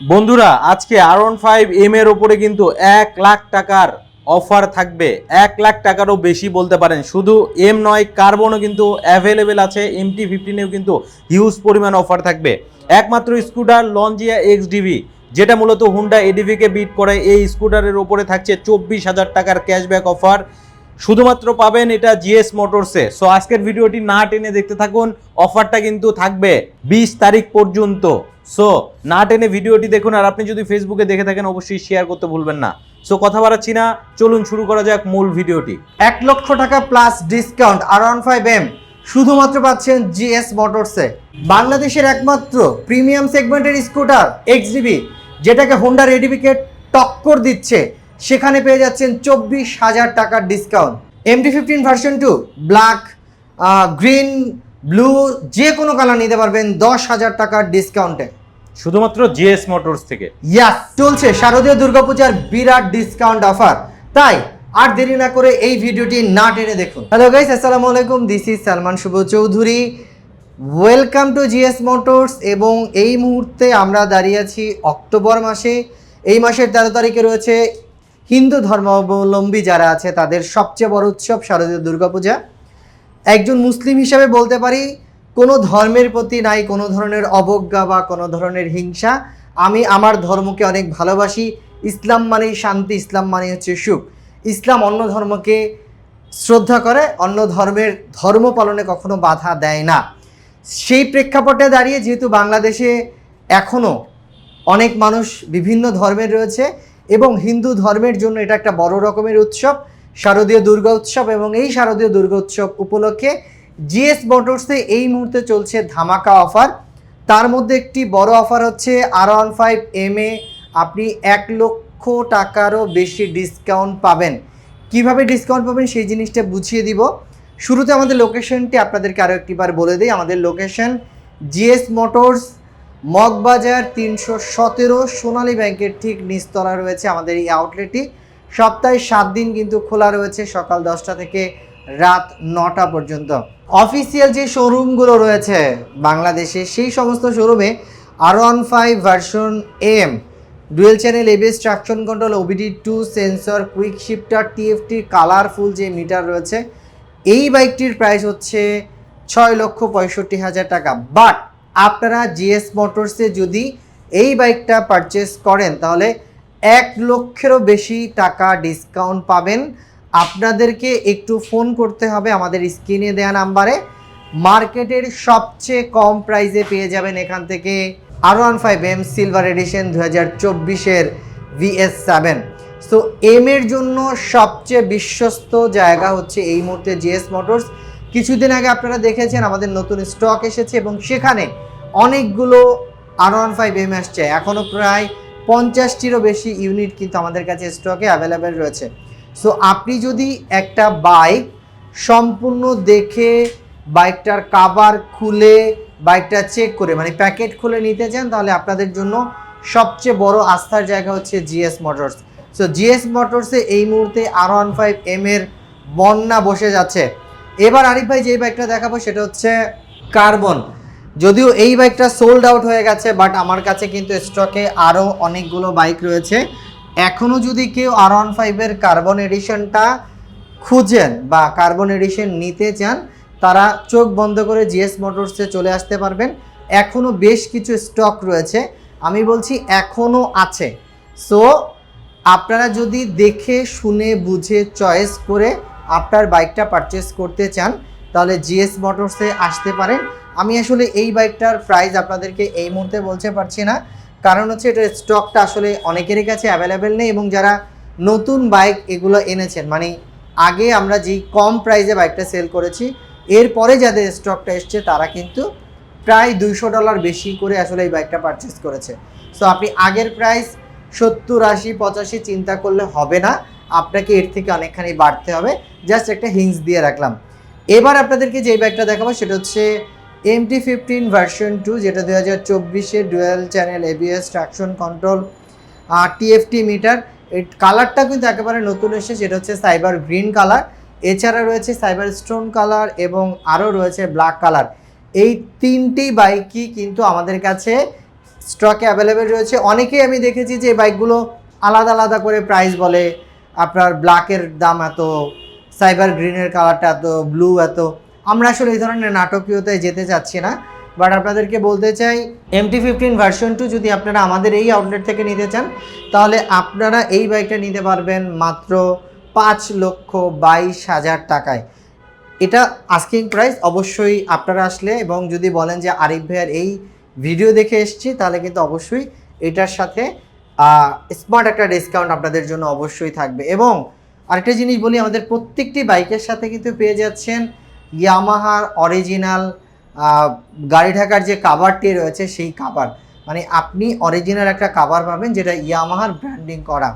বন্ধুরা, আজকে আর one five M এর ওপরে কিন্তু এক লাখ টাকার অফার থাকবে। এক লাখ টাকারও বেশি বলতে পারেন। শুধু এম নয় কার্বনও কিন্তু অ্যাভেলেবেল আছে। এম টি ফিফটিনেও কিন্তু হিউজ পরিমাণ অফার থাকবে। একমাত্র স্কুটার লঞ্জিয়া এক্স ডিভি যেটা মূলত হুন্ডা এডিভিকে বিট করে এই স্কুটারের ওপরে থাকছে চব্বিশ হাজার টাকার ক্যাশব্যাক অফার শুধুমাত্র পাবেন এটা জিএস মোটরসে সো আজকের ভিডিওটি না টেনে দেখতে থাকুন। অফারটা কিন্তু থাকবে বিশ তারিখ পর্যন্ত। সো না টেনে ভিডিওটি দেখুন আর আপনি যদি ফেসবুকে দেখে থাকেন, অবশ্যই শেয়ার করতে ভুলবেন না। সো কথা বাড়াচ্ছি না। চলুন শুরু করা যাক মূল ভিডিওটি। এক লক্ষ টাকা plus discount R one five M শুধুমাত্র পাচ্ছেন জিএস মোটরসে বাংলাদেশের একমাত্র প্রিমিয়াম সেগমেন্টের স্কুটার এক্সডিবি যেটাকে হোন্ডা রেডিবিকে টক্কর দিচ্ছে। সেখানে পেয়ে যাচ্ছেন চব্বিশ হাজার টাকার discount MT fifteen version two black green blue যে কোনো কালার নিতে পারবেন দশ হাজার টাকার ডিসকাউন্টে শুধুমাত্র জিএস মোটরস থেকে। ইয়াস চলছে শারদীয় দুর্গাপূজার বিরাট ডিসকাউন্ট অফার তাই আর দেরি না করে এই ভিডিওটি না টেনে দেখুন। হ্যালো গাইস আসসালামু আলাইকুম। This is Salman Shuvo Chowdhury. Welcome to GS motors এবং এই মুহূর্তে আমরা দাঁড়িয়ে আছি অক্টোবর মাসে। এই মাসের তেরো তারিখে রয়েছে হিন্দু ধর্মাবলম্বী যারা আছে, তাদের সবচেয়ে বড় উৎসব শারদীয় দুর্গাপূজা। একজন মুসলিম হিসাবে বলতে পারি, কোনো ধর্মের প্রতি নাই, কোনো ধরনের অবজ্ঞা বা কোনো ধরনের হিংসা। আমি আমার ধর্মকে অনেক ভালোবাসি। ইসলাম মানেই শান্তি, ইসলাম মানে হচ্ছে সুখ। ইসলাম অন্য ধর্মকে শ্রদ্ধা করে, অন্য ধর্মের ধর্ম পালনে কখনো বাধা দেয় না। সেই প্রেক্ষাপটে দাঁড়িয়ে যেহেতু বাংলাদেশে এখনও অনেক মানুষ বিভিন্ন ধর্মের রয়েছে এবং হিন্দু ধর্মের জন্য এটা একটা বড় রকমের উৎসব, শারদীয় দুর্গা উৎসব এবং এই শারদীয় দুর্গা উৎসব উপলক্ষে জিএস মোটরসে এই মুহূর্তে চলছে ধামাকা অফার। তার মধ্যে একটি বড় অফার হচ্ছে আর ওয়ান ফাইভ এম এ। আপনি এক লক্ষ টাকারও বেশি ডিসকাউন্ট পাবেন। কীভাবে ডিসকাউন্ট পাবেন সেই জিনিসটা বুঝিয়ে দিব। শুরুতে আমাদের লোকেশনটি আপনাদেরকে আরও একটিবার বলে দিই। আমাদের লোকেশন জিএস মোটরস মগবাজার তিনশো সতেরো সোনালী ব্যাংকের ঠিক নিচতলা রয়েছে আমাদের এই আউটলেটটি সপ্তাহে সাত দিন কিন্তু খোলা রয়েছে সকাল দশটা থেকে রাত নটা পর্যন্ত। অফিসিয়াল যে শোরুমগুলো রয়েছে বাংলাদেশে, সেই সমস্ত শোরুমে R one five version M dual channel ABS traction control OBD two sensor quick shifter TFT colourful যে মিটার রয়েছে, এই বাইকটির প্রাইস হচ্ছে ছয় লক্ষ পঁয়ষট্টি হাজার টাকা। বাট আপনারা জিএস মোটরসে যদি এই বাইকটা পারচেস করেন, তাহলে এক লক্ষেরও বেশি টাকা ডিসকাউন্ট পাবেন। আপনাদেরকে একটু ফোন করতে হবে আমাদের স্ক্রিনে দেওয়া নাম্বারে। মার্কেটের সবচেয়ে কম প্রাইসে পেয়ে যাবেন এখান থেকে R one five M silver edition দু হাজার চব্বিশের ভিএস সেভেন সো এম এর জন্য সবচেয়ে বিশ্বস্ত জায়গা হচ্ছে এই মুহূর্তে জিএস মোটরস। কিছুদিন আগে আপনারা দেখেছেন আমাদের নতুন স্টক এসেছে এবং সেখানে অনেকগুলো আর ওয়ান ফাইভ এম আসছে। এখনও প্রায় পঞ্চাশটিরও বেশি ইউনিট কিন্তু আমাদের কাছে স্টকে অ্যাভেলেবেল রয়েছে। সো আপনি যদি একটা বাইক সম্পূর্ণ দেখে বাইকটার কাভার খুলে বাইকটা চেক করে মানে প্যাকেট খুলে নিতে চান, তাহলে আপনাদের জন্য সবচেয়ে বড় আস্থার জায়গা হচ্ছে G S motors so G S মোটরসে এই মুহূর্তে আর ওয়ান ফাইভ এম এর বন্যা বসে যাচ্ছে। এবার আরিফ ভাই যে বাইকটা দেখাবো, সেটা হচ্ছে কার্বন যদিও এই বাইকটা সোল্ড আউট হয়ে গেছে বাট আমার কাছে কিন্তু স্টকে আরও অনেকগুলো বাইক রয়েছে। এখনও যদি কেউ আর ওয়ান ফাইভের কার্বন এডিশনটা খুঁজেন বা কার্বন এডিশন নিতে চান, তারা চোখ বন্ধ করে জিএস মোটরসে চলে আসতে পারবেন। এখনও বেশ কিছু স্টক রয়েছে, আমি বলছি এখনও আছে। সো আপনারা যদি দেখে, শুনে, বুঝে চয়েস করে আপনার বাইকটা পারচেস করতে চান, তাহলে জিএস মোটরসে আসতে পারেন। আমি আসলে এই বাইকটার প্রাইস আপনাদেরকে এই মুহূর্তে বলতে পারছি না। কারণ হচ্ছে এটার স্টকটা আসলে অনেকেরই কাছে অ্যাভেলেবেল নেই এবং যারা নতুন বাইক এগুলো এনেছেন মানে আগে আমরা যেই কম প্রাইসে বাইকটা সেল করেছি, এরপরে যাদের স্টকটা এসছে তারা কিন্তু প্রায় দুইশো ডলার বেশি করে আসলে এই বাইকটা পারচেস করেছে। সো আপনি আগের প্রাইস সত্তর, আশি, পঁচাশি চিন্তা করলে হবে না, আপনাকে এর থেকে অনেকখানি বাড়তে হবে। জাস্ট একটা হিংস দিয়ে রাখলাম। এবার আপনাদেরকে যে বাইকটা দেখাবো সেটা হচ্ছে এমটি ফিফটিন ভার্সন টু যেটা দু হাজার চব্বিশে dual channel ABS traction control TFT meter এই কালারটা কিন্তু একেবারে নতুন এসেছে সেটা হচ্ছে সাইবার গ্রিন কালার এছাড়া রয়েছে সাইবার স্টোন কালার এবং আরও রয়েছে ব্ল্যাক কালার এই তিনটি বাইকই কিন্তু আমাদের কাছে স্টকে অ্যাভেলেবেল রয়েছে। অনেকেই আমি দেখেছি যে বাইকগুলো আলাদা আলাদা করে প্রাইস বলে, আপনার ব্ল্যাকের দাম এত সাইবার গ্রিনের কালারটা এত ব্লু এত। আমরা আসলে এই ধরনের নাটকীয়তায় যেতে চাচ্ছি না বাট আপনাদেরকে বলতে চাই এমটি ফিফটিন ভার্সন টু যদি আপনারা আমাদের এই আউটলেট থেকে নিতে চান, তাহলে আপনারা এই বাইকটা নিতে পারবেন মাত্র পাঁচ লক্ষ বাইশ হাজার টাকায়। এটা আস্কিং প্রাইস অবশ্যই আপনারা আসলে এবং যদি বলেন যে আরিফ ভাইয়ার এই ভিডিও দেখে এসেছি, তাহলে কিন্তু অবশ্যই এটার সাথে স্মার্ট একটা ডিসকাউন্ট আপনাদের জন্য অবশ্যই থাকবে। এবং আরেকটা জিনিস বলি, আমাদের প্রত্যেকটি বাইকের সাথে কিন্তু পেয়ে যাচ্ছেন ইয়ামাহার অরিজিনাল গাড়ি ঢাকার যে কাভারটি রয়েছে সেই কাভার মানে আপনি অরিজিনাল একটা কাভার পাবেন যেটা ইয়ামাহার ব্র্যান্ডিং করা।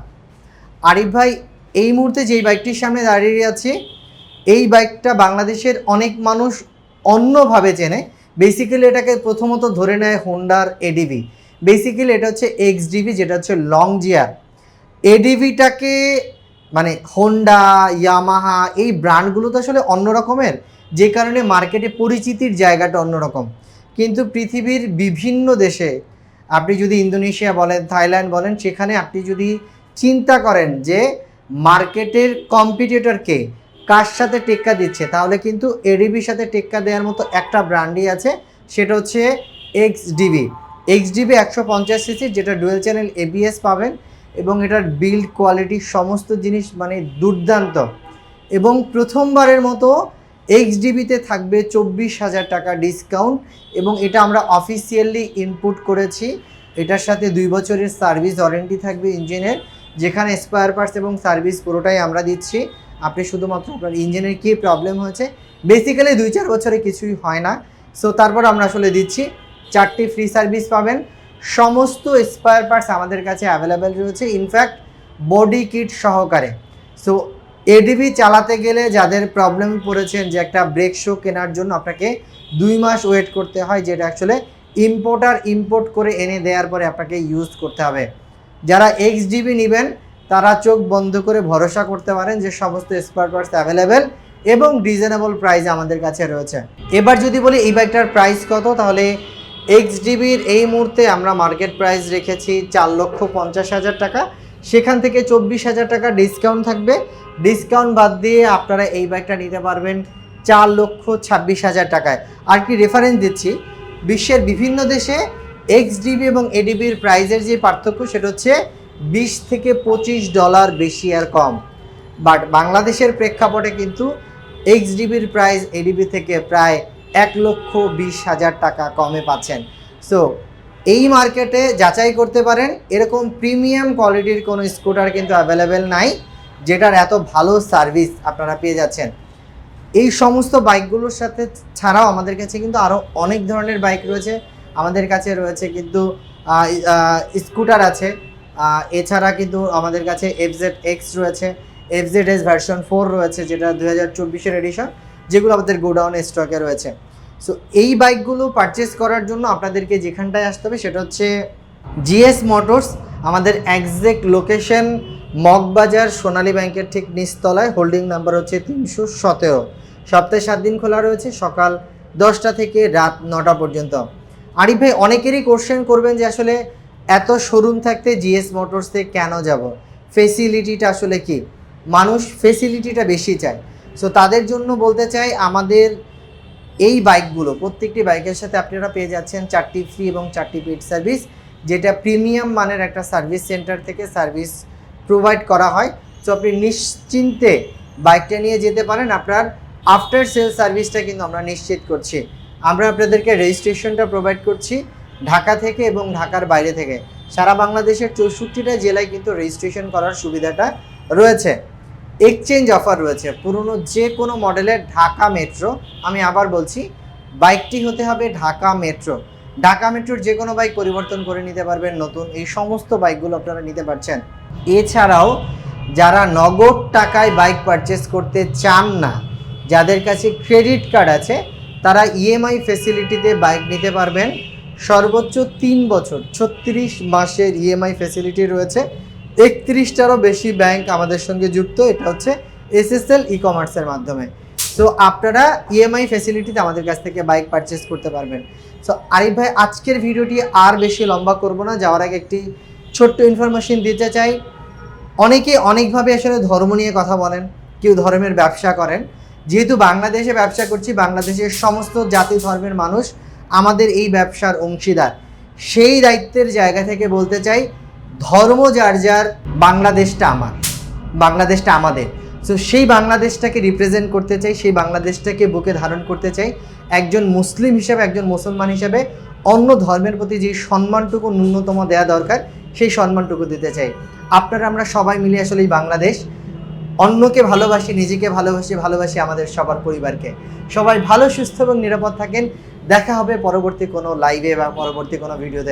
আরিফ ভাই, এই মুহূর্তে যেই বাইকটির সামনে দাঁড়িয়ে আছে, এই বাইকটা বাংলাদেশের অনেক মানুষ অন্যভাবে চেনে। বেসিক্যালি এটাকে প্রথমত ধরে নেয় হোন্ডার এডিভি বেসিক্যালি এটা হচ্ছে এক্স ডিভি যেটা হচ্ছে লং জিয়ার এডিভিটাকে মানে হোন্ডা ইয়ামাহা এই ব্র্যান্ডগুলো তো আসলে অন্য রকমের। যে কারণে মার্কেটে পরিচিতির জায়গাটা অন্যরকম। কিন্তু পৃথিবীর বিভিন্ন দেশে, আপনি যদি ইন্দোনেশিয়া বলেন, থাইল্যান্ড বলেন, সেখানে আপনি যদি চিন্তা করেন যে মার্কেটের কম্পিটিটর কে, কার সাথে টেক্কা দিচ্ছে, তাহলে কিন্তু এডিবির সাথে টেক্কা দেওয়ার মতো একটা ব্র্যান্ডই আছে, সেটা হচ্ছে এক্স ডিবি এক্স ডিবি একশো পঞ্চাশ সিসি যেটা ডুয়েল চ্যানেল এবিএস পাবেন এবং এটার বিল্ড কোয়ালিটি সমস্ত জিনিস মানে দুর্দান্ত। এবং প্রথমবারের মতো এক্স ডিবিতে থাকবে চব্বিশ হাজার টাকা ডিসকাউন্ট এবং এটা আমরা অফিসিয়ালি ইনপুট করেছি। এটার সাথে দুই বছরের সার্ভিস ওয়ারেন্টি থাকবে ইঞ্জিনের যেখানে স্পেয়ার পার্টস এবং সার্ভিস পুরোটাই আমরা দিচ্ছি। আপনি শুধুমাত্র আপনার ইঞ্জিনের কী প্রবলেম হয়েছে? বেসিক্যালি দুই চার বছরে কিছুই হয় না। সো তারপর আমরা আসলে দিচ্ছি, চারটি ফ্রি সার্ভিস পাবেন। সমস্ত স্পেয়ার পার্টস আমাদের কাছে অ্যাভেলেবেল রয়েছে। ইনফ্যাক্ট বডি কিট সহকারে। সো এডিবি চালাতে গেলে যাদের প্রবলেম পড়েছেন যে একটা ব্রেক শো কেনার জন্য আপনাকে দুই মাস ওয়েট করতে হয়, যেটা অ্যাকচুয়ালি ইম্পোর্টার ইম্পোর্ট করে এনে দেওয়ার পরে আপনাকে ইউজ করতে হবে। যারা এক্স ডিবি নেবেন, তারা চোখ বন্ধ করে ভরসা করতে পারেন যে সমস্ত স্পেয়ার পার্টস অ্যাভেলেবেল এবং রিজনেবল প্রাইস আমাদের কাছে রয়েছে। এবার যদি বলি এই বাইকটার প্রাইস কত, তাহলে এক্স ডিবির এই মুহূর্তে আমরা মার্কেট প্রাইস রেখেছি চার লক্ষ পঞ্চাশ হাজার টাকা। সেখান থেকে চব্বিশ হাজার টাকা ডিসকাউন্ট থাকবে। ডিসকাউন্ট বাদ দিয়ে আপনারা এই বাইকটা নিতে পারবেন চার লক্ষ ছাব্বিশ হাজার টাকায়। আর কি রেফারেন্স দিচ্ছি, বিশ্বের বিভিন্ন দেশে এক্স ডিবি এবং এডিবির প্রাইজের যে পার্থক্য সেটা হচ্ছে বিশ থেকে পঁচিশ ডলার বেশি আর কম। বাট বাংলাদেশের প্রেক্ষাপটে কিন্তু এক্স ডিবির প্রাইস এডিবি থেকে প্রায় এক লক্ষ বিশ হাজার টাকা কমে পাচ্ছেন। সো এই মার্কেটে যাচাই করতে পারেন। এরকম প্রিমিয়াম কোয়ালিটির কোনো স্কুটার কিন্তু অ্যাভেলেবেল নাই, যেটার এত ভালো সার্ভিস আপনারা পেয়ে যাচ্ছেন। এই সমস্ত বাইকগুলোর সাথে ছাড়াও আমাদের কাছে কিন্তু আরও অনেক ধরনের বাইক রয়েছে। আমাদের কাছে রয়েছে কিন্তু স্কুটার আছে। এছাড়া কিন্তু আমাদের কাছে এফজেড এক্স রয়েছে। এফজেড এস ভার্সন ফোর রয়েছে, যেটা দু হাজার চব্বিশের এডিশন যেগুলো আমাদের গোডাউন স্টকে রয়েছে। সো এই বাইকগুলো পারচেস করার জন্য আপনাদেরকে যেখানটায় আসতে হবে সেটা হচ্ছে জিএস মোটরস আমাদের একজ্যাক্ট লোকেশন মগবাজার সোনালী ব্যাংকের ঠিক নিচতলায়। হোল্ডিং নাম্বার হচ্ছে তিনশো সতেরো। সপ্তাহে সাত দিন খোলা রয়েছে, সকাল দশটা থেকে রাত নটা পর্যন্ত। আরিফ ভাই, অনেকেরই কোশ্চেন করবেন যে আসলে এত শোরুম থাকতে জিএস মোটরসে কেন যাব? ফেসিলিটিটা আসলে কি? মানুষ ফেসিলিটিটা বেশি চায়। সো তাদের জন্য বলতে চাই, আমাদের এই বাইকগুলো, প্রত্যেকটি বাইকের সাথে আপনারা পেয়ে যাচ্ছেন চারটি ফ্রি এবং চারটি পেড সার্ভিস যেটা প্রিমিয়াম মানের একটা সার্ভিস সেন্টার থেকে সার্ভিস প্রোভাইড করা হয়। তো আপনি নিশ্চিন্তে বাইকটা নিয়ে যেতে পারেন। আপনার আফটার সেল সার্ভিসটা কিন্তু আমরা নিশ্চিত করছি। আমরা আপনাদেরকে রেজিস্ট্রেশনটা প্রোভাইড করছি ঢাকা থেকে এবং ঢাকার বাইরে থেকে। সারা বাংলাদেশের চৌষট্টিটা জেলায় কিন্তু রেজিস্ট্রেশন করার সুবিধাটা রয়েছে। এক্সচেঞ্জ অফার রয়েছে। পুরনো যে কোনো মডেলের ঢাকা মেট্রো আমি আবার বলছি বাইকটি হতে হবে ঢাকা মেট্রো ঢাকা মেট্রোর যে কোনো বাইক পরিবর্তন করে নিতে পারবেন নতুন। এই সমস্ত বাইকগুলো আপনারা নিতে পারছেন। এছাড়াও, যারা নগদ টাকায় বাইক পারচেস করতে চান না, যাদের কাছে ক্রেডিট কার্ড আছে, তারা ইএমআই ফেসিলিটিতে বাইক নিতে পারবেন। সর্বোচ্চ তিন বছর, ছত্রিশ মাসের ইএমআই ফেসিলিটি রয়েছে। একত্রিশটারও বেশি ব্যাংক আমাদের সঙ্গে যুক্ত, এটা হচ্ছে এস এসএসএল ই কমার্সের মাধ্যমে। সো আপনারা ইএমআই ফ্যাসিলিটিতে আমাদের কাছ থেকে বাইক পারচেস করতে পারবেন। সো আরিফ ভাই, আজকের ভিডিওটি আর বেশি লম্বা করব না, যাওয়ার আগে একটি ছোট্ট ইনফরমেশন দিতে চাই। অনেকে অনেকভাবে আসলে ধর্ম নিয়ে কথা বলেন, কেউ ধর্মের ব্যবসা করেন। যেহেতু বাংলাদেশে ব্যবসা করছি, বাংলাদেশের সমস্ত জাতি ধর্মের মানুষ আমাদের এই ব্যবসার অংশীদার। সেই দায়িত্বের জায়গা থেকে বলতে চাই ধর্ম যার যার, বাংলাদেশটা আমার, বাংলাদেশটা আমাদের। সো সেই বাংলাদেশটাকে রিপ্রেজেন্ট করতে চাই, সেই বাংলাদেশটাকে বুকে ধারণ করতে চাই, একজন মুসলিম হিসাবে, একজন মুসলমান হিসাবে, অন্য ধর্মের প্রতি যে সম্মানটুকু ন্যূনতম দেওয়া দরকার, সেই সম্মানটুকু দিতে চাই। আপনারা, আমরা সবাই মিলে আসলে এই বাংলাদেশ, অন্যকে ভালোবাসি, নিজেকে ভালোবাসি ভালোবাসি আমাদের সবার পরিবারকে। সবাই ভালো, সুস্থ এবং নিরাপদ থাকেন। দেখা হবে পরবর্তী কোনো লাইভে বা পরবর্তী কোনো ভিডিওতে